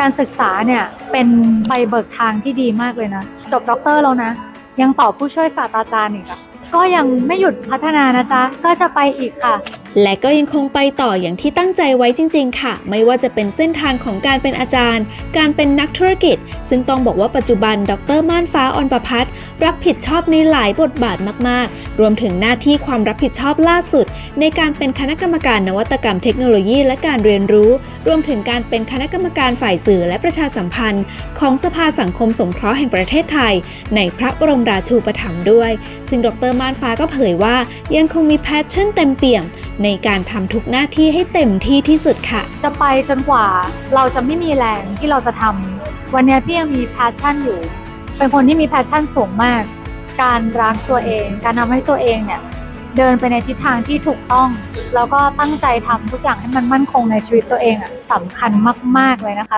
การศึกษาเนี่ยเป็นใบเบิกทางที่ดีมากเลยนะ จบด็อกเตอร์แล้วนะ ยังต่อผู้ช่วยศาสตราจารย์อีกอะก็ยังไม่หยุดพัฒนานะจ๊ะ ก็จะไปอีกค่ะ และก็ยังคงไปต่ออย่างที่ตั้งใจไว้จริง ๆ ค่ะ ไม่ว่าจะเป็นเส้นทางของการเป็นอาจารย์ การเป็นนักธุรกิจ ซึ่งต้องบอกว่าปัจจุบัน ดรม่านฟ้าออนประพัฒน์รับผิดชอบในหลายบทบาทมาก ๆ รวมถึงหน้าที่ความรับผิดชอบล่าสุด ในการเป็นคณะกรรมการนวัตกรรมเทคโนโลยี และการเรียนรู้ รวมถึงการเป็นคณะกรรมการฝ่ายสื่อและประชาสัมพันธ์ ของสภาสังคมสงเคราะห์แห่งประเทศไทย ในพระบรมราชูปถัมภ์ด้วย ซึ่งดรม่านฟ้าก็เผยว่ายังคงมีแพชชั่นเต็มเปี่ยม ในการทำทุกหน้าที่ให้เต็มที่ที่สุดค่ะ จะไปจนกว่าเราจะไม่มีแรงที่เราจะทำวันนี้พี่ยังมีแพชชั่นอยู่ เป็นคนที่มีแพชชั่นสูงมาก การรักตัวเอง การทำให้ตัวเองเนี่ยเดินไปในทิศทางที่ถูกต้อง แล้วก็ตั้งใจทำทุกอย่างให้มันมั่นคงในชีวิตตัวเองอะสำคัญมาก ๆ เลยนะคะ